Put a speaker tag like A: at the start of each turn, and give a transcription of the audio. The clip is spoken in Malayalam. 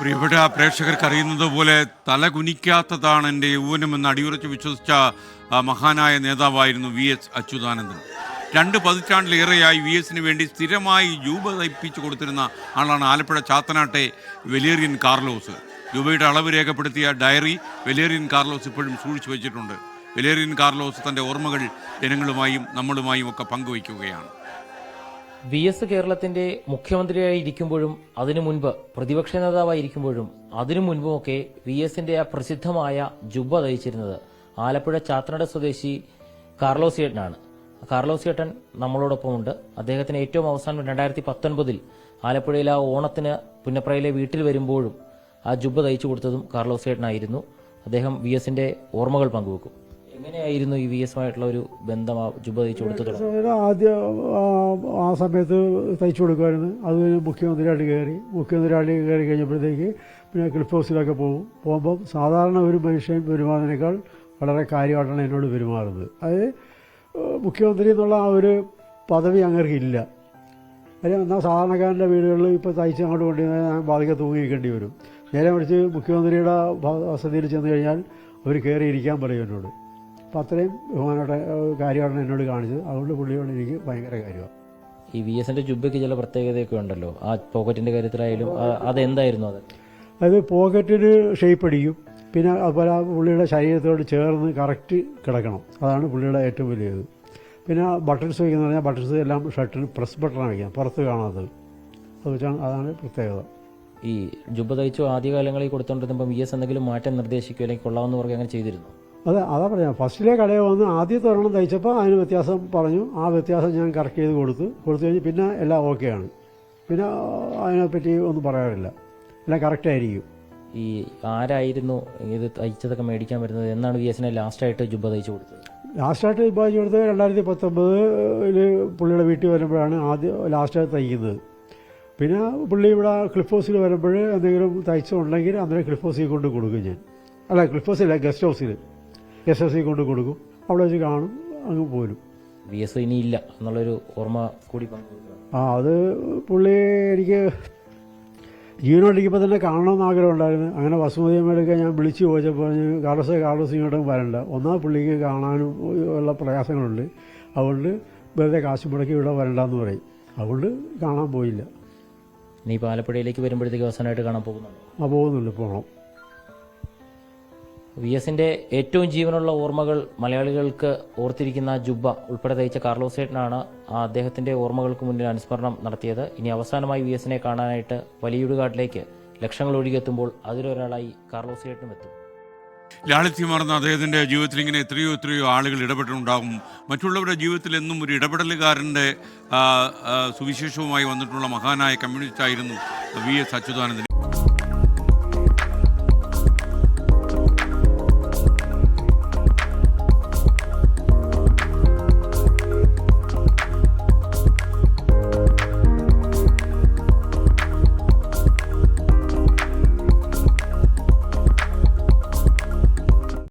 A: പ്രിയപ്പെട്ട പ്രേക്ഷകർക്ക് അറിയുന്നത് പോലെ തല കുനിക്കാത്തതാണ് എന്റെ യൗവനമെന്ന് അടിയുറച്ച് വിശ്വസിച്ച മഹാനായ നേതാവായിരുന്നു വി എസ് അച്യുതാനന്ദൻ. രണ്ട് പതിറ്റാണ്ടിലേറെയായി വി എസിന് വേണ്ടി സ്ഥിരമായി രൂപ തയ്പ്പിച്ചു കൊടുത്തിരുന്ന ആളാണ് ആലപ്പുഴ ചാത്തനാട്ടെ വെലേറിയൻ കാർലോസ്. രൂപയുടെ അളവ് രേഖപ്പെടുത്തിയ ഡയറി വെലേറിയൻ കാർലോസ് ഇപ്പോഴും സൂക്ഷിച്ചു വെച്ചിട്ടുണ്ട്. വെലേറിയൻ കാർലോസ് തന്റെ ഓർമ്മകൾ ജനങ്ങളുമായും നമ്മളുമായും ഒക്കെ പങ്കുവയ്ക്കുകയാണ്.
B: വി എസ് കേരളത്തിന്റെ മുഖ്യമന്ത്രിയായി ഇരിക്കുമ്പോഴും അതിനു മുൻപ് പ്രതിപക്ഷ നേതാവായിരിക്കുമ്പോഴും അതിനു മുൻപുമൊക്കെ വി എസിന്റെ ആ പ്രസിദ്ധമായ ജുബ തയ്ച്ചിരുന്നത് ആലപ്പുഴ ചാത്തനട സ്വദേശി കാർലോസ് ഏട്ടനാണ് കാർലോസ് ഏട്ടൻ നമ്മളോടൊപ്പമുണ്ട്. അദ്ദേഹത്തിന് ഏറ്റവും അവസാനം രണ്ടായിരത്തി പത്തൊൻപതിൽ ആലപ്പുഴയിലെ ആ ഓണത്തിന് പുന്നപ്രയിലെ വീട്ടിൽ വരുമ്പോഴും ആ ജുബ തയ്ച്ചു കൊടുത്തതും കാർലോസ് ഏട്ടനായിരുന്നു അദ്ദേഹം വി എസിന്റെ ഓർമ്മകൾ പങ്കുവെക്കും. എങ്ങനെയായിരുന്നു ഈ വി എസുമായിട്ടുള്ള ഒരു ബന്ധം ജുബ കൊടുത്തത്
C: ആദ്യം ആ, സമയത്ത് തയ്ച്ചു കൊടുക്കുമായിരുന്നു. അത് കഴിഞ്ഞ് മുഖ്യമന്ത്രിയായിട്ട് കയറി. മുഖ്യമന്ത്രിയായിട്ട് കയറി കഴിഞ്ഞപ്പോഴത്തേക്ക് പിന്നെ ക്ലിഫ് ഹൗസിലൊക്കെ പോകും. പോകുമ്പം സാധാരണ ഒരു മനുഷ്യൻ പെരുമാറുന്നതിനേക്കാൾ വളരെ കാര്യമായിട്ടാണ് എന്നോട് പെരുമാറുന്നത്. അതായത് മുഖ്യമന്ത്രി എന്നുള്ള ആ ഒരു പദവി അങ്ങേർക്കില്ല കാര്യം എന്നാൽ സാധാരണക്കാരന്റെ വീടുകളിൽ ഇപ്പോൾ തയ്ച്ച് അങ്ങോട്ട് കൊണ്ടുവന്നാൽ ഞാൻ ബാധിക തൂങ്ങിയിരിക്കേണ്ടി വരും. നേരെ മറിച്ച് മുഖ്യമന്ത്രിയുടെ വസതിയിൽ ചെന്ന് കഴിഞ്ഞാൽ അവർ കയറി ഇരിക്കാൻ പറയും എന്നോട്. അപ്പം അത്രയും ബഹുമാനോടെ കാര്യമാണ് എന്നോട് കാണിച്ചത്. അതുകൊണ്ട് പുള്ളിയോട് എനിക്ക് ഭയങ്കര കാര്യമാണ്.
B: ഈ വി എസിന്റെ ജുബയ്ക്ക് ചില പ്രത്യേകതയൊക്കെ ഉണ്ടല്ലോ. ആ പോക്കറ്റിന്റെ കാര്യത്തിലായാലും അതെന്തായിരുന്നു അത്?
C: അത് പോക്കറ്റിന് ഷേപ്പ് അടിക്കും. പിന്നെ അതുപോലെ ആ പുള്ളിയുടെ ശരീരത്തോട് ചേർന്ന് കറക്റ്റ് കിടക്കണം. അതാണ് പുള്ളിയുടെ ഏറ്റവും വലിയത്. പിന്നെ ബട്ടൺസ് വയ്ക്കുന്ന പറഞ്ഞാൽ ബട്ടൺസ് എല്ലാം ഷർട്ടിന് പ്രസ് ബട്ടണാണ് വയ്ക്കുക പുറത്ത് കാണാത്തത്. അത് വെച്ചാണ് അതാണ് പ്രത്യേകത.
B: ഈ ജുബ തയ്ച്ചു ആദ്യകാലങ്ങളിൽ കൊടുത്തുകൊണ്ടിരുന്നപ്പം വി എസ് എന്തെങ്കിലും മാറ്റം നിർദ്ദേശിക്കുകയോ അല്ലെങ്കിൽ കൊള്ളാമെന്ന് പറയുക അങ്ങനെ ചെയ്തിരുന്നു?
C: അതെ അതാ പറയാം ഫസ്റ്റിലെ കടയിൽ വന്ന് ആദ്യത്തെ ഒരെണ്ണം തയ്ച്ചപ്പോൾ അതിന് വ്യത്യാസം പറഞ്ഞു. ആ വ്യത്യാസം ഞാൻ കറക്റ്റ് ചെയ്ത് കൊടുത്തു. കൊടുത്തു കഴിഞ്ഞ് പിന്നെ എല്ലാം ഓക്കെയാണ് പിന്നെ അതിനെപ്പറ്റി ഒന്നും പറയാറില്ല. എല്ലാം കറക്റ്റ് ആയിരിക്കും.
B: ഈ ആരായിരുന്നു ഇത് തയ്ച്ചതൊക്കെ മേടിക്കാൻ വരുന്നത്? എന്നാണ് വി എസിനെ ലാസ്റ്റായിട്ട് ജുബ തയ്ച്ചു കൊടുത്തത്?
C: ലാസ്റ്റായിട്ട് ജുബ തയ്ച്ചു കൊടുത്തത് രണ്ടായിരത്തി പത്തൊമ്പതിൽ പുള്ളിയുടെ വീട്ടിൽ വരുമ്പോഴാണ് ആദ്യം ലാസ്റ്റായിട്ട് തയ്ക്കുന്നത്. പിന്നെ പുള്ളി ഇവിടെ ക്ലിഫ് ഹൗസിൽ വരുമ്പോൾ എന്തെങ്കിലും തയ്ച്ചുണ്ടെങ്കിൽ അന്നേരം ക്ലിഫ് ഹൗസിൽ കൊണ്ട് കൊടുക്കും ഞാൻ. അല്ല ക്ലിഫ് ഹൗസില്ല ഗസ്റ്റ് ഹൗസിൽ ഗസ്റ്റ് സി കൊണ്ട് കൊടുക്കും. അവിടെ വെച്ച് കാണും അങ്ങ് പോരും.
B: വി എസ് ഇനി ഇല്ല എന്നുള്ളൊരു ഓർമ്മ കൂടി
C: ആ അത് പുള്ളി എനിക്ക് ജീവനോട്ടിരിക്കുമ്പോൾ തന്നെ കാണണമെന്ന് ആഗ്രഹം ഉണ്ടായിരുന്നു അങ്ങനെ വസുമതി അമ്മയുടെ ഞാൻ വിളിച്ചു ചോദിച്ചപ്പോൾ പറഞ്ഞു കാർഡസ് കാർലോസ് ഇങ്ങോട്ടും വരണ്ട. ഒന്നാം പുള്ളിക്ക് കാണാനും ഉള്ള പ്രയാസങ്ങളുണ്ട്. അതുകൊണ്ട് വെറുതെ കാശ് മുടക്കി ഇവിടെ വരണ്ടെന്ന് പറയും. അതുകൊണ്ട് കാണാൻ പോയില്ല.
B: ഇനി ഇപ്പോൾ ആലപ്പുഴയിലേക്ക് വരുമ്പോഴത്തേക്ക് അവസാനമായിട്ട് കാണാൻ പോകുന്നുണ്ട്?
C: ആ പോകുന്നുണ്ട് പോകണം
B: വി എസിന്റെ ഏറ്റവും ജീവനുള്ള ഓർമ്മകൾ മലയാളികൾക്ക് ഓർത്തിരിക്കുന്ന ജുബ്ബ ഉൾപ്പെടെ തയ്ച്ച കാർലോസ് ഏട്ടനാണ് അദ്ദേഹത്തിന്റെ ഓർമ്മകൾക്ക് മുന്നിൽ അനുസ്മരണം നടത്തിയത്. ഇനി അവസാനമായി വി എസിനെ കാണാനായിട്ട് വലിയുടുകാട്ടിലേക്ക് ലക്ഷങ്ങൾ ഒഴുകിയെത്തുമ്പോൾ അതിലൊരാളായി കാർലോസ് ഏട്ടനും എത്തും.
A: ലാളിത്യമാർന്ന അദ്ദേഹത്തിന്റെ ജീവിതത്തിൽ ഇങ്ങനെ എത്രയോ എത്രയോ ആളുകൾ ഇടപെട്ടിട്ടുണ്ടാകും. മറ്റുള്ളവരുടെ ജീവിതത്തിൽ എന്നും ഒരു ഇടപെടലുകാരന്റെ സുവിശേഷവുമായി വന്നിട്ടുള്ള മഹാനായ കമ്മ്യൂണിസ്റ്റായിരുന്നു വി എസ് അച്യുതാനന്ദൻ.